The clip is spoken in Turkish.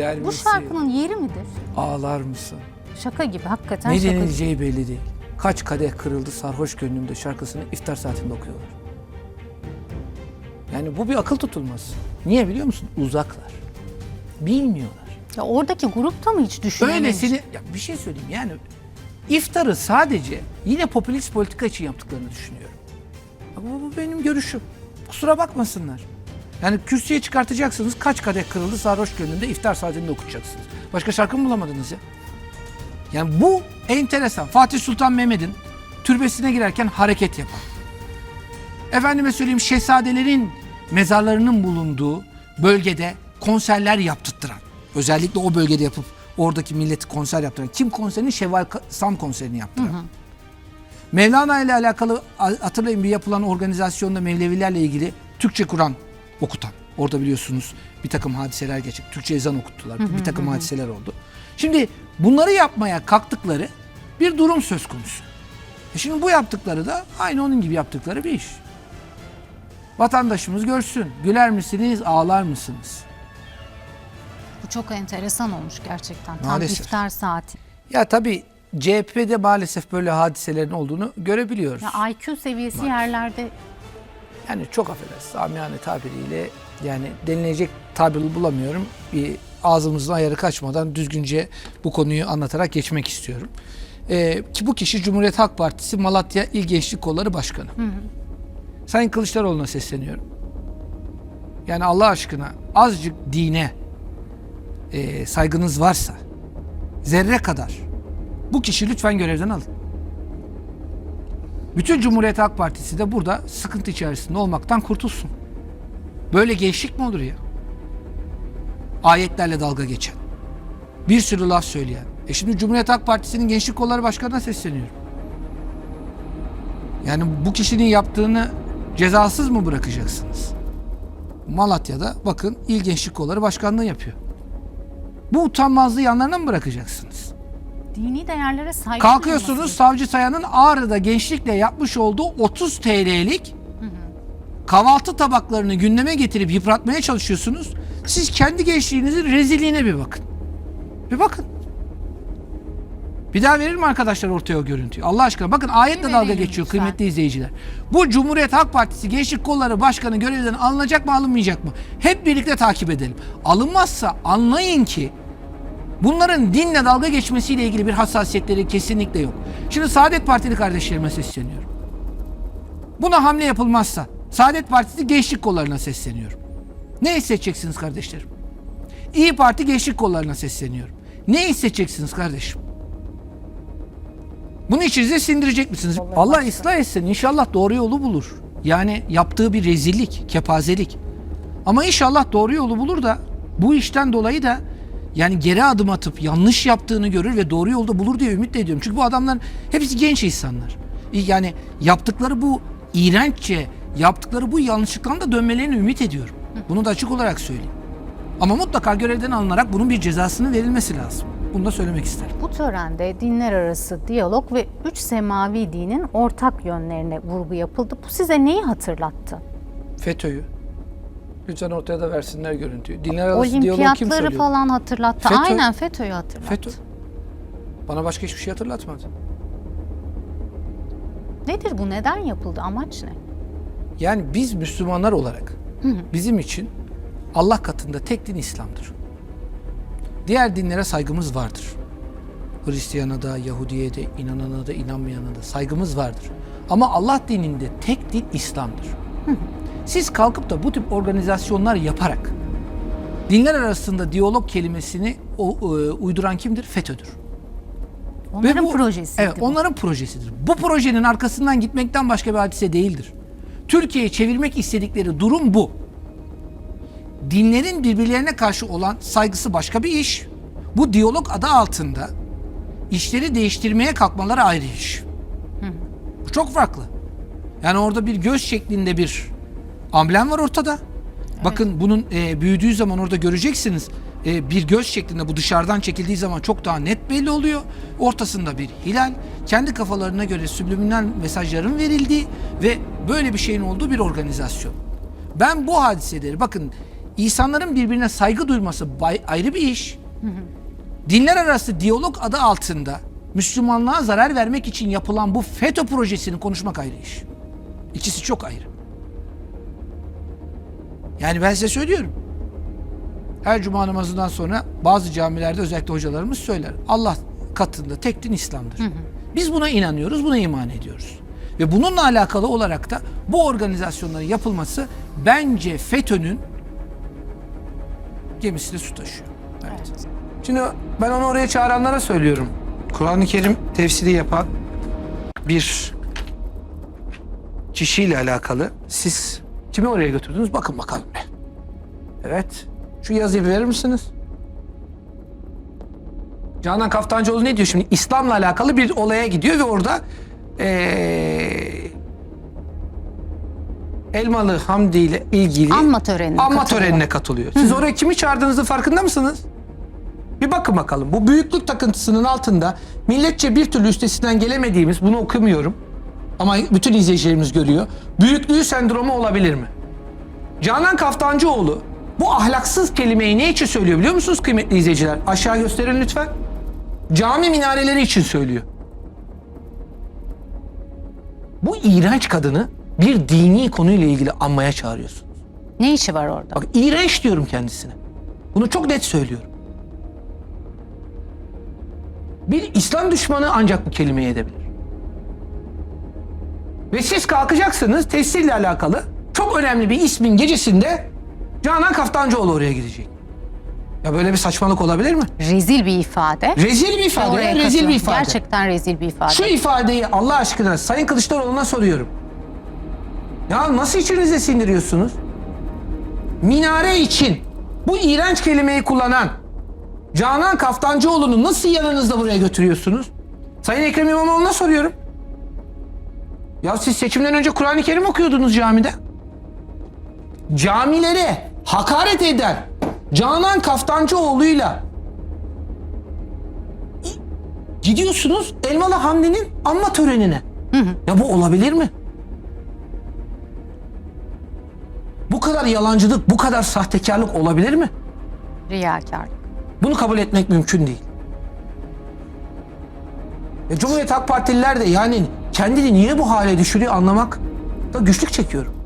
Güler Bu misin? şarkının yeri midir? Ağlar mısın? Şaka gibi hakikaten Ne şaka gibi. denileceği belli değil. Kaç kadeh kırıldı sarhoş gönlümde şarkısını iftar saatinde okuyorlar. Yani bu bir akıl tutulması. Niye biliyor musun? Uzaklar. Bilmiyorlar. Ya oradaki grupta mı hiç düşünememiş? Öylesini ya bir şey söyleyeyim yani iftarı sadece yine popülist politika için yaptıklarını düşünüyorum. Ama bu benim görüşüm. Kusura bakmasınlar. Yani kürsüye çıkartacaksınız kaç kadeh kırıldı sarhoş gönlünde iftar saatinde okutacaksınız. Başka şarkı mı bulamadınız ya? Yani bu enteresan. Fatih Sultan Mehmet'in türbesine girerken hareket yapan. Efendime söyleyeyim şehzadelerin mezarlarının bulunduğu bölgede konserler yaptırttıran. Özellikle o bölgede yapıp oradaki milleti konser yaptıran. Kim konserini? Şevval Sam konserini yaptıran. Mevlana ile alakalı hatırlayın bir yapılan organizasyonda Mevlevilerle ilgili Türkçe Kur'an okutan. Orada biliyorsunuz bir takım hadiseler geçti. Türkçe ezan okuttular. bir takım hadiseler oldu. Şimdi bunları yapmaya kalktıkları bir durum söz konusu. E şimdi bu yaptıkları da aynı onun gibi yaptıkları bir iş. Vatandaşımız görsün. Güler misiniz, ağlar mısınız? Bu çok enteresan olmuş gerçekten. Tam Maalesef. iftar saati. Ya tabii CHP'de maalesef böyle hadiselerin olduğunu görebiliyoruz. Ya IQ seviyesi yerlerde Yani çok affedersiniz amiyane tabiriyle yani denilecek tabiri bulamıyorum. Bir ağzımızın ayarı kaçmadan düzgünce bu konuyu anlatarak geçmek istiyorum. Ee, ki bu kişi Cumhuriyet Halk Partisi Malatya İl Gençlik Kolları Başkanı. Sayın Kılıçdaroğlu'na sesleniyorum. Yani Allah aşkına azıcık dine e, saygınız varsa zerre kadar bu kişi lütfen görevden alın. Bütün Cumhuriyet Halk Partisi de burada sıkıntı içerisinde olmaktan kurtulsun. Böyle gençlik mi olur ya? Ayetlerle dalga geçen. Bir sürü laf söyleyen. E şimdi Cumhuriyet Halk Partisi'nin Gençlik Kolları Başkanı'na sesleniyorum. Yani bu kişinin yaptığını cezasız mı bırakacaksınız? Malatya'da bakın İl Gençlik Kolları Başkanlığı yapıyor. Bu utanmazlığı yanlarına mı bırakacaksınız? Dini değerlere saygı Kalkıyorsunuz Savcı Sayan'ın Ağrı'da gençlikle yapmış olduğu 30 TL'lik kahvaltı tabaklarını gündeme getirip yıpratmaya çalışıyorsunuz. Siz kendi gençliğinizin rezilliğine bir bakın. Bir bakın. Bir daha verir mi arkadaşlar ortaya o görüntüyü? Allah aşkına bakın ayetle Bir dalga verelim geçiyor lütfen. kıymetli izleyiciler. Bu Cumhuriyet Halk Partisi Gençlik Kolları Başkanı görevden alınacak mı alınmayacak mı? Hep birlikte takip edelim. Alınmazsa anlayın ki Bunların dinle dalga geçmesiyle ilgili bir hassasiyetleri kesinlikle yok. Şimdi Saadet Partili kardeşlerime sesleniyorum. Buna hamle yapılmazsa Saadet Partisi gençlik kollarına sesleniyorum. Ne hissedeceksiniz kardeşlerim? İyi Parti gençlik kollarına sesleniyorum. Ne hissedeceksiniz kardeşim? Bunu içinize sindirecek misiniz? Allah ıslah etsin. İnşallah doğru yolu bulur. Yani yaptığı bir rezillik, kepazelik. Ama inşallah doğru yolu bulur da bu işten dolayı da yani geri adım atıp yanlış yaptığını görür ve doğru yolda bulur diye ümit ediyorum. Çünkü bu adamlar hepsi genç insanlar. Yani yaptıkları bu iğrenççe, yaptıkları bu yanlışlıktan da dönmelerini ümit ediyorum. Bunu da açık olarak söyleyeyim. Ama mutlaka görevden alınarak bunun bir cezasının verilmesi lazım. Bunu da söylemek isterim. Bu törende dinler arası diyalog ve üç semavi dinin ortak yönlerine vurgu yapıldı. Bu size neyi hatırlattı? FETÖ'yü. Lütfen ortaya da versinler görüntüyü. Dinler arası diyalog kim Olimpiyatları söylüyor? falan hatırlattı. FETÖ. Aynen FETÖ'yü hatırlattı. FETÖ. Bana başka hiçbir şey hatırlatmadı. Nedir bu? Neden yapıldı? Amaç ne? Yani biz Müslümanlar olarak bizim için Allah katında tek din İslam'dır. Diğer dinlere saygımız vardır. Hristiyana da, Yahudiye de, inanana da, inanmayana da saygımız vardır. Ama Allah dininde tek din İslam'dır. Siz kalkıp da bu tip organizasyonlar yaparak dinler arasında diyalog kelimesini o, e, uyduran kimdir? FETÖ'dür. Onların bu- projesi. Evet, onların projesidir. Bu projenin arkasından gitmekten başka bir hadise değildir. Türkiye'yi çevirmek istedikleri durum bu. Dinlerin birbirlerine karşı olan saygısı başka bir iş. Bu diyalog adı altında işleri değiştirmeye kalkmaları ayrı iş. Bu çok farklı. Yani orada bir göz şeklinde bir amblem var ortada. Bakın bunun e, büyüdüğü zaman orada göreceksiniz. E, bir göz şeklinde bu dışarıdan çekildiği zaman çok daha net belli oluyor. Ortasında bir hilal, kendi kafalarına göre subliminal mesajların verildiği ve böyle bir şeyin olduğu bir organizasyon. Ben bu hadiseleri bakın İnsanların birbirine saygı duyması bay- ayrı bir iş. Dinler arası diyalog adı altında Müslümanlığa zarar vermek için yapılan bu FETÖ projesini konuşmak ayrı iş. İkisi çok ayrı. Yani ben size söylüyorum. Her cuma namazından sonra bazı camilerde özellikle hocalarımız söyler. Allah katında tek din İslam'dır. Biz buna inanıyoruz, buna iman ediyoruz. Ve bununla alakalı olarak da bu organizasyonların yapılması bence FETÖ'nün gemisine su taşıyor. Evet. Şimdi ben onu oraya çağıranlara söylüyorum. Kur'an-ı Kerim tefsiri yapan bir kişiyle alakalı siz kimi oraya götürdünüz? Bakın bakalım bir. Evet. Şu yazıyı verir misiniz? Canan Kaftancıoğlu ne diyor şimdi? İslam'la alakalı bir olaya gidiyor ve orada eee Elmalı Hamdi ile ilgili Anma törenine anma katılıyor. törenine katılıyor. Siz oraya kimi çağırdığınızın farkında mısınız? Bir bakın bakalım. Bu büyüklük takıntısının altında milletçe bir türlü üstesinden gelemediğimiz, bunu okumuyorum ama bütün izleyicilerimiz görüyor. Büyüklüğü sendromu olabilir mi? Canan Kaftancıoğlu bu ahlaksız kelimeyi ne için söylüyor biliyor musunuz kıymetli izleyiciler? Aşağı gösterin lütfen. Cami minareleri için söylüyor. Bu iğrenç kadını bir dini konuyla ilgili anmaya çağırıyorsunuz. Ne işi var orada? Bak iğrenç diyorum kendisine. Bunu çok net söylüyorum. Bir İslam düşmanı ancak bu kelimeyi edebilir. Ve siz kalkacaksınız tesirle alakalı çok önemli bir ismin gecesinde Canan Kaftancıoğlu oraya gidecek. Ya böyle bir saçmalık olabilir mi? Rezil bir ifade. Rezil bir ifade, Oraya ya, rezil bir ifade. Gerçekten rezil bir ifade. Şu ifadeyi Allah aşkına Sayın Kılıçdaroğlu'na soruyorum. Ya nasıl içinize sindiriyorsunuz? Minare için bu iğrenç kelimeyi kullanan Canan Kaftancıoğlu'nu nasıl yanınızda buraya götürüyorsunuz? Sayın Ekrem İmamoğlu'na soruyorum. Ya siz seçimden önce Kur'an-ı Kerim okuyordunuz camide. Camilere hakaret eden Canan Kaftancıoğlu'yla Gidiyorsunuz Elmalı Hamdi'nin anma törenine. Ya bu olabilir mi? Bu kadar yalancılık, bu kadar sahtekarlık olabilir mi? Riyakarlık. Bunu kabul etmek mümkün değil. E, Cumhuriyet Halk Partililer de yani kendini niye bu hale düşürüyor anlamak da güçlük çekiyorum.